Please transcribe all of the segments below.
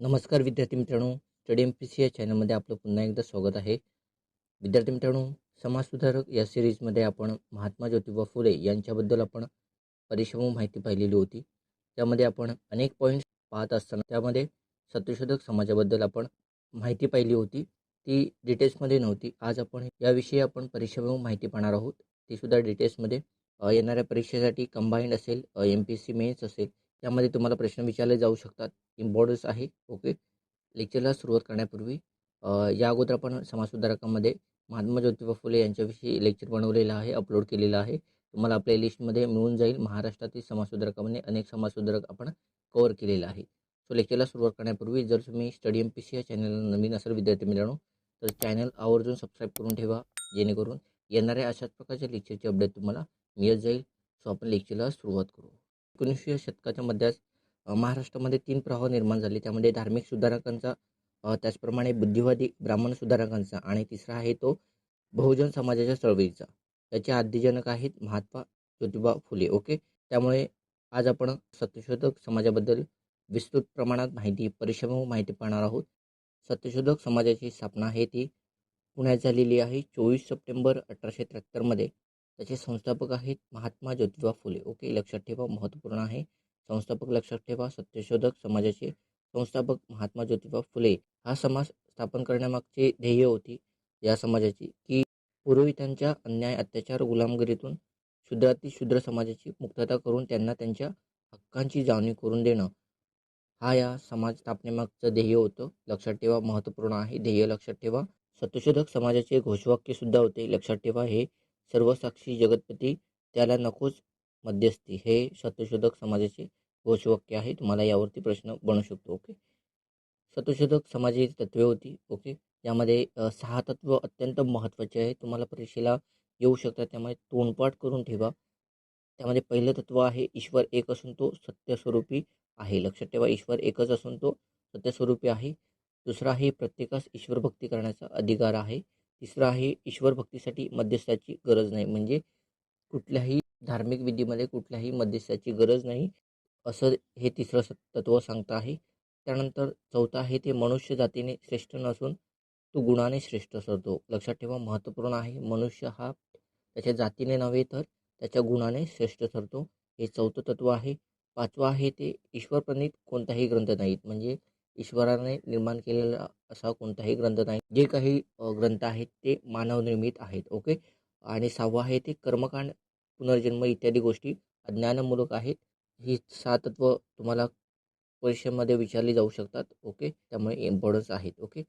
नमस्कार विद्यार्थी मित्रांनो. स्टडी एम पी सी या चॅनलमध्ये आपलं पुन्हा एकदा स्वागत आहे. विद्यार्थी मित्रांनो समाजसुधारक या सिरीजमध्ये आपण महात्मा ज्योतिबा फुले यांच्याबद्दल आपण परिश्रम माहिती पाहिलेली होती. त्यामध्ये आपण अनेक पॉईंट्स पाहत असताना त्यामध्ये सत्यशोधक समाजाबद्दल आपण माहिती पाहिली होती. ती डिटेल्समध्ये नव्हती. आज आपण याविषयी आपण परिश्रम माहिती पाहणार आहोत. ती सुद्धा डिटेल्समध्ये येणाऱ्या परीक्षेसाठी कंबाईंड असेल एम पी सी मेन्स असेल त्यामध्ये तुम्हाला प्रश्न विचारले जाऊ शकतात इम्पॉर्टन्स आहे ओके लेक्चरला सुरुवात करण्यापूर्वी या अगोदर आपण समाजसुधारकामध्ये महात्मा ज्योतिबा फुले यांच्याविषयी लेक्चर बनवलेलं आहे अपलोड केलेलं आहे. तुम्हाला आपल्या लिस्टमध्ये मिळून जाईल. महाराष्ट्रातील समाजसुधारकामध्ये अनेक समाजसुधारक आपण कवर केलेला आहे. सो लेक्चरला सुरुवात करण्यापूर्वी जर तुम्ही स्टडी एम पी सी या चॅनलला नवीन असेल विद्यार्थी मित्रांनो तर चॅनल आवर्जून सबस्क्राईब करून ठेवा. जेणेकरून येणाऱ्या अशाच प्रकारच्या लेक्चरची अपडेट तुम्हाला मिळत जाईल. सो आपण लेक्चरला सुरुवात करू. एकोणीसशे शतकाच्या मध्यास महाराष्ट्रामध्ये तीन प्रवाह निर्माण झाले. त्यामध्ये धार्मिक सुधारकांचा त्याचप्रमाणे बुद्धिवादी ब्राह्मण सुधारकांचा आणि तिसरा आहे तो बहुजन समाजाच्या चळवळीचा. याचे आद्यजनक आहेत महात्मा ज्योतिबा फुले. ओके? त्यामुळे आज आपण सत्यशोधक समाजाबद्दल विस्तृत प्रमाणात माहिती परिश्रम माहिती पाहणार आहोत. सत्यशोधक समाजाची स्थापना आहे ती पुण्यात झालेली आहे. चोवीस सप्टेंबर अठराशे त्र्याहत्तरमध्ये. त्याचे संस्थापक आहेत महात्मा ज्योतिबा फुले. ओके लक्षात ठेवा महत्त्वपूर्ण आहे. संस्थापक लक्षात ठेवा सत्यशोधक समाजाचे संस्थापक महात्मा ज्योतिबा फुले. हा समाज स्थापन करण्यामागचे ध्येय होती. या समाजाची की पुरोहितांच्या अन्याय अत्याचार गुलामगिरीतून शूद्रातील शूद्र समाजाची मुक्तता करून त्यांना त्यांच्या हक्कांची जाणीव करून देणं. हा या समाज स्थापनेमागचं ध्येय होतं. लक्षात ठेवा महत्त्वपूर्ण आहे. ध्येय लक्षात ठेवा. सत्यशोधक समाजाचे घोषवाक्य सुद्धा होते. लक्षात ठेवा हे सर्वसाक्षी जगतपती त्याला नकोच मध्यस्थी. हे सत्यशोधक समाजाचे घोषवाक्य आहे तुम्हाला यावरती प्रश्न बनू शकतो. ओके? सत्यशोधक समाजाची तत्वे होती ओके? यामध्ये सहा तत्व अत्यंत महत्त्वाचे आहे तुम्हाला परीक्षेला येऊ शकतात. त्यामुळे तोंडपाठ करून ठेवा. त्यामध्ये पहिलं तत्व आहे ईश्वर एक असून तो सत्यस्वरूपी आहे. लक्षात ठेवा ईश्वर एकच असून तो सत्यस्वरूपी आहे. दुसरा आहे प्रत्येकास ईश्वर भक्ती करण्याचा अधिकार आहे. तिसरं आहे ईश्वर भक्तीसाठी मध्यस्थाची गरज नाही. म्हणजे कुठल्याही धार्मिक विधीमध्ये कुठल्याही मध्यस्थाची गरज नाही. असं हे तिसरं तत्व सांगतं आहे. त्यानंतर चौथं आहे ते मनुष्य जातीने श्रेष्ठ नसून तो गुणाने श्रेष्ठ ठरतो. लक्षात ठेवा महत्त्वपूर्ण आहे मनुष्य हा त्याच्या जातीने नव्हे तर त्याच्या गुणाने श्रेष्ठ ठरतो. हे चौथं तत्व आहे. पाचवं आहे ते ईश्वरप्रणित कोणताही ग्रंथ नाहीत. म्हणजे ईश्वराने निर्माण केलेला असा कोणताही ग्रंथ नाही. जे काही ग्रंथ आहेत ते मानवनिर्मित आहेत ओके? आणि सहावं आहे ते कर्मकांड पुनर्जन्म इत्यादी गोष्टी अज्ञानमूलक आहेत. ही सहा तत्व तुम्हाला परीक्षेमध्ये विचारली जाऊ शकतात ओके? त्यामुळे इम्पॉर्टन्स आहेत ओके?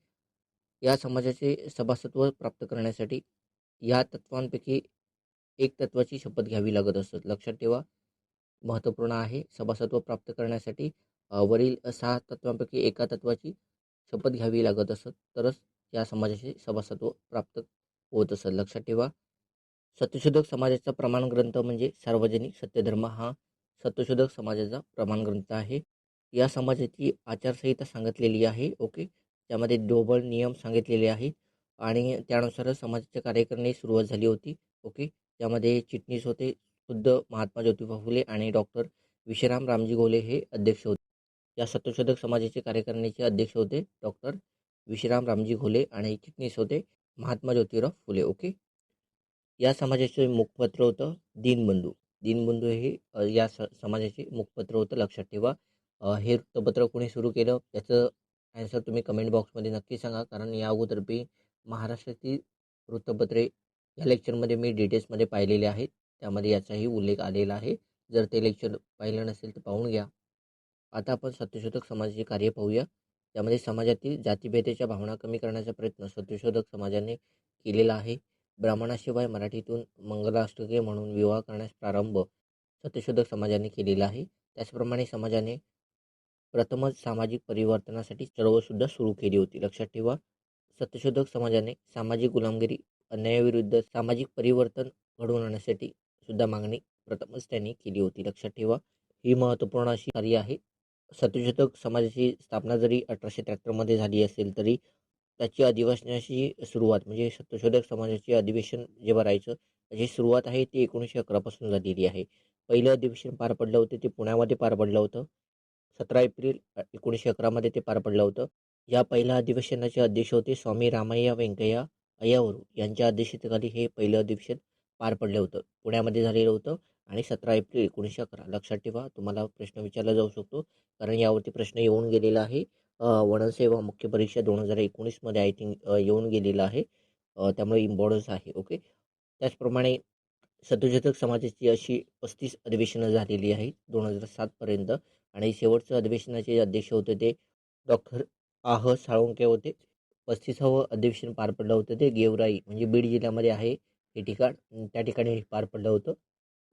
या समाजाचे सभासत्व प्राप्त करण्यासाठी या तत्वांपैकी एक तत्वाची शपथ घ्यावी लागत असत. लक्षात ठेवा महत्त्वपूर्ण आहे. सभासत्व प्राप्त करण्यासाठी वरील सहा तत्वांपैकी एका तत्वाची शपथ घ्यावी लागत असत तरच या समाजाचे सभासत्व प्राप्त होत असत. लक्षात ठेवा सत्यशोधक समाजाचा प्रमाण ग्रंथ म्हणजे सार्वजनिक सत्यधर्म हा सत्यशोधक समाजाचा प्रमाण ग्रंथ आहे. या समाजाची आचारसंहिता सांगितलेली आहे ओके? त्यामध्ये डोबळ नियम सांगितलेले आहेत आणि त्यानुसारच समाजाच्या करणे सुरुवात झाली होती ओके? त्यामध्ये चिटणीस होते खुद्द महात्मा ज्योतिबा फुले आणि डॉक्टर विश्राम रामजी गोले हे अध्यक्ष होते. या सत्यशोधक समाजाचे कार्यकारिणीचे अध्यक्ष होते डॉक्टर विश्राम रामजी घोले आणि चिटणीस होते महात्मा ज्योतिराव फुले ओके? या समाजाचे मुखपत्र होतं दीनबंधू. दीनबंधू हे या स समाजाचे मुखपत्र होतं लक्षात ठेवा. हे वृत्तपत्र कोणी सुरू केलं? याचं ॲन्सर तुम्ही कमेंट बॉक्समध्ये नक्की सांगा कारण या अगोदर मी महाराष्ट्रातील वृत्तपत्रे या लेक्चरमध्ये मी डिटेल्समध्ये पाहिलेले आहेत. त्यामध्ये याचाही उल्लेख आलेला आहे. जर ते लेक्चर पाहिलं नसेल तर पाहून घ्या. आता आपण सत्यशोधक समाजाचे कार्य पाहूया. त्यामध्ये समाजातील जातीभेदाच्या भावना कमी करण्याचा प्रयत्न सत्यशोधक समाजाने केलेला आहे. ब्राह्मणाशिवाय मराठीतून मंगलाष्टके म्हणून विवाह करण्यास प्रारंभ सत्यशोधक समाजाने केलेला आहे. त्याचप्रमाणे समाजाने प्रथमच सामाजिक परिवर्तनासाठी चळवळसुद्धा सुरू केली होती. लक्षात ठेवा सत्यशोधक समाजाने सामाजिक गुलामगिरी अन्यायाविरुद्ध सामाजिक परिवर्तन घडवून आणण्यासाठी सुद्धा मागणी प्रथमच त्यांनी केली होती. लक्षात ठेवा ही महत्त्वपूर्ण अशी कार्य आहे. सत्यशोधक समाजाची स्थापना जरी अठराशे त्र्याहत्तरमध्ये झाली असेल तरी त्याची अधिवेशनाची सुरुवात म्हणजे सत्यशोधक समाजाचे अधिवेशन जे भरायचं त्याची सुरुवात आहे ती एकोणीसशे अकरापासून झालेली आहे. पहिलं अधिवेशन पार पडलं होतं ते पुण्यामध्ये पार पडलं होतं. सतरा एप्रिल एकोणीसशे अकरामध्ये ते पार पडलं होतं. या पहिल्या अधिवेशनाचे अध्यक्ष होते स्वामी रामय्या व्यंकय्या अय्यावरू. यांच्या अध्यक्षतेखाली हे पहिलं अधिवेशन पार पडलं होतं. पुण्यामध्ये झालेलं होतं आणि सतरा एप्रिल एकोणीसशे अकरा. लक्षात ठेवा तुम्हाला प्रश्न विचारला जाऊ शकतो. कारण यावरती प्रश्न येऊन गेलेला आहे. वनसेवा मुख्य परीक्षा दोन हजार एकोणीसमध्ये आय थिंक येऊन गेलेला आहे. त्यामुळे इम्पॉर्टन्स आहे. ओके? त्याचप्रमाणे सत्यशोधक समाजाची अशी पस्तीस अधिवेशनं झालेली आहेत दोन हजार सातपर्यंत आणि शेवटचं अधिवेशनाचे अध्यक्ष होते ते डॉक्टर आह साळुंके होते. पस्तीसावं अधिवेशन पार पडलं होतं ते गेवराई म्हणजे बीड जिल्ह्यामध्ये आहे हे ठिकाण. त्या ठिकाणी पार पडलं होतं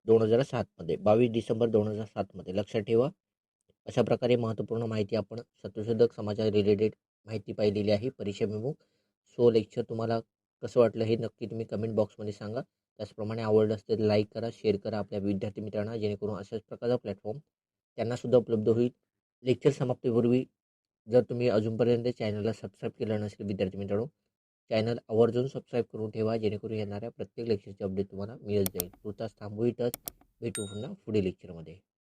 दोन हजार सातमध्ये बावीस डिसेंबर दोन हजार सातमध्ये लक्षात ठेवा. अशा प्रकारे महत्त्वपूर्ण माहिती आपण सत्यशोधक समाजा रिलेटेड माहिती पाहिलेली आहे. परिषदेमुख सो लेक्चर तुम्हाला कसं वाटलं हे नक्की तुम्ही कमेंट बॉक्समध्ये सांगा. त्याचप्रमाणे आवडलं असते लाईक करा शेअर करा आपल्या विद्यार्थी मित्रांना जेणेकरून अशाच प्रकारचा प्लॅटफॉर्म त्यांनासुद्धा उपलब्ध होईल. लेक्चर समाप्तीपूर्वी जर तुम्ही अजूनपर्यंत चॅनलला सबस्क्राईब केलं नसेल विद्यार्थी मित्रांनो चॅनल आवर्जून सबस्क्राईब करून ठेवा. जेणेकरून येणाऱ्या प्रत्येक लेक्चरचे अपडेट तुम्हाला मिळत जाईल. तुर्तास थांबू इथंच. भेटू पुन्हा पुढील लेक्चरमध्ये